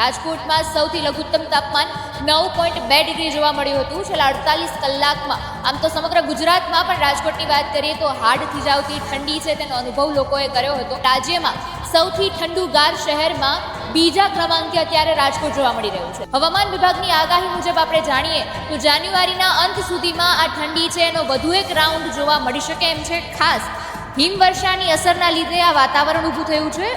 રાજકોટમાં સૌથી લઘુત્તમ તાપમાન નવ પોઈન્ટ બે ડિગ્રી જોવા મળ્યું હતું. છેલ્લા અડતાલીસ કલાકમાં, આમ તો સમગ્ર ગુજરાતમાં પણ રાજકોટની વાત કરીએ તો હાડ થીજાવતી ઠંડી છે તેનો અનુભવ લોકોએ કર્યો હતો. રાજ્યમાં સૌથી ઠંડુગાર શહેરમાં બીજા ક્રમાંકે અત્યારે રાજકોટ જોવા મળી રહ્યું છે. હવામાન વિભાગની આગાહી મુજબ આપણે જાણીએ તો જાન્યુઆરીના અંત સુધીમાં આ ઠંડી છે એનો વધુ એક રાઉન્ડ જોવા મળી શકે એમ છે. ખાસ હિમવર્ષાની અસરના લીધે આ વાતાવરણ ઊભું થયું છે.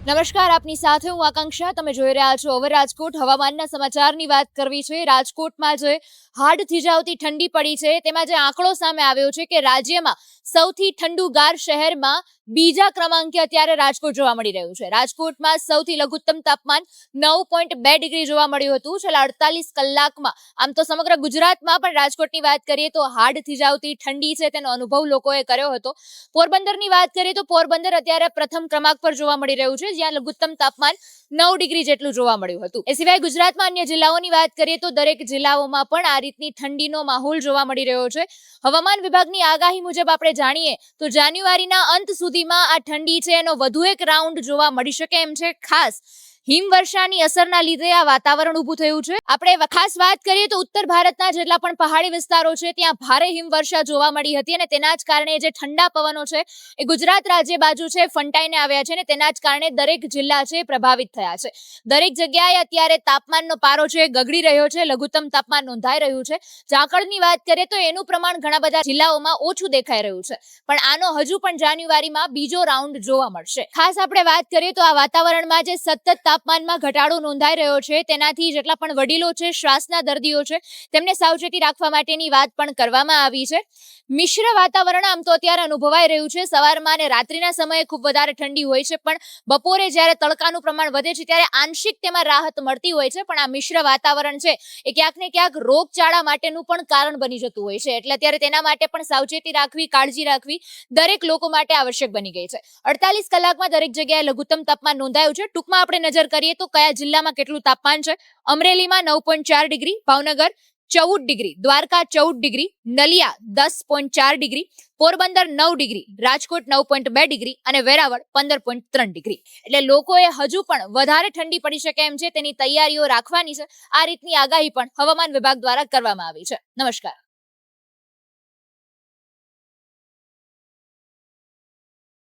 નમસ્કાર, આપની સાથે હું આકાંક્ષા. તમે જોઈ રહ્યા છો હવે રાજકોટ. હવામાનના સમાચારની વાત કરવી છે. રાજકોટમાં જે હાડ થીજાવતી ઠંડી પડી છે, તેમાં જે આંકડો સામે આવ્યો છે કે રાજ્યમાં સૌથી ઠંડુગાર શહેરમાં બીજા ક્રમાંકે અત્યારે રાજકોટ જોવા મળી રહ્યું છે. રાજકોટમાં સૌથી લઘુત્તમ તાપમાન નવ પોઈન્ટ બે ડિગ્રી જોવા મળ્યું હતું. છેલ્લા અડતાલીસ કલાકમાં, આમ તો સમગ્ર ગુજરાતમાં પણ રાજકોટની વાત કરીએ તો હાડ થીજાવતી ઠંડી છે, તેનો અનુભવ લોકોએ કર્યો હતો. પોરબંદરની વાત કરીએ તો પોરબંદર અત્યારે પ્રથમ ક્રમાંક પર જોવા મળી રહ્યું છે. જ્યાં લઘુત્તમ તાપમાન નવ ડિગ્રી જેટલું જોવા મળ્યું હતું. એ સિવાય ગુજરાતમાં અન્ય જિલ્લાઓની વાત કરીએ તો દરેક જિલ્લાઓમાં પણ આ રીતની ઠંડીનો માહોલ જોવા મળી રહ્યો છે. હવામાન વિભાગની આગાહી મુજબ આપણે જાણીએ તો જાન્યુઆરીના અંત સુધીમાં આ ઠંડી છે એનો વધુ એક રાઉન્ડ જોવા મળી શકે એમ છે. ખાસ હિમવર્ષાની અસરના લીધે આ વાતાવરણ ઊભું થયું છે. આપણે ખાસ વાત કરીએ તો ઉત્તર ભારતના જેટલા પણ પહાડી વિસ્તારો છે, ત્યાં ભારે હિમવર્ષા જોવા મળી હતી અને તેના જ કારણે જે ઠંડા પવનો છે, એ ગુજરાત રાજ્ય બાજુ છે, ફંટાઈને આવ્યા છે અને તેના જ કારણે દરેક જિલ્લા છે પ્રભાવિત થયા છે. દરેક જગ્યાએ અત્યારે તાપમાનનો પારો છે ગગડી રહ્યો છે, લઘુત્તમ તાપમાન નોંધાઈ રહ્યું છે. ઝાકળની વાત કરીએ તો એનું પ્રમાણ ઘણા બધા જિલ્લાઓમાં ઓછું દેખાઈ રહ્યું છે. પણ આનો હજુ પણ જાન્યુઆરીમાં બીજો રાઉન્ડ જોવા મળશે. ખાસ આપણે વાત કરીએ તો આ વાતાવરણમાં જે સતત તાપમાનમાં ઘટાડો નોંધાઈ રહ્યો છે. તેનાથી જેટલા પણ વડીલો છે, શ્વાસના દર્દીઓ છે, તેમને સાવચેતી રાખવા માટેની વાત પણ કરવામાં આવી છે. મિશ્ર વાતાવરણ આમ તો અત્યારે અનુભવાઈ રહ્યું છે. સવારમાં અને રાત્રિના સમયે ખૂબ વધારે ઠંડી હોય છે, પણ બપોરે જ્યારે તડકાનું પ્રમાણ વધે છે, ત્યારે આંશિક તેમાં રાહત મળતી હોય છે. પણ આ મિશ્ર વાતાવરણ છે એ ક્યાંક ને ક્યાંક રોગચાળા માટેનું પણ કારણ બની જતું હોય છે. એટલે અત્યારે તેના માટે પણ સાવચેતી રાખવી, કાળજી રાખવી દરેક લોકો માટે આવશ્યક બની ગઈ છે. અડતાલીસ કલાકમાં દરેક જગ્યાએ લઘુત્તમ તાપમાન નોંધાયું છે. ટૂંકમાં આપણે નજર કરીએ તો કયા જિલ્લામાં કેટલું તાપમાન છે? અમરેલીમાં નવ ડિગ્રી, ભાવનગર ચૌદ ડિગ્રી, દ્વારકા ચૌદ ડિગ્રી, નલિયા દસ પોઈન્ટ ચાર ડિગ્રી, પોરબંદર નવ ડિગ્રી, રાજકોટ નવ પોઈન્ટ બે ડિગ્રી અને વેરાવળ પંદર પોઈન્ટ ત્રણ ડિગ્રી. એટલે લોકોએ હજુ પણ વધારે ઠંડી પડી શકે એમ છે, તેની તૈયારીઓ રાખવાની છે. આ રીતની આગાહી પણ હવામાન વિભાગ દ્વારા કરવામાં આવી છે. નમસ્કાર.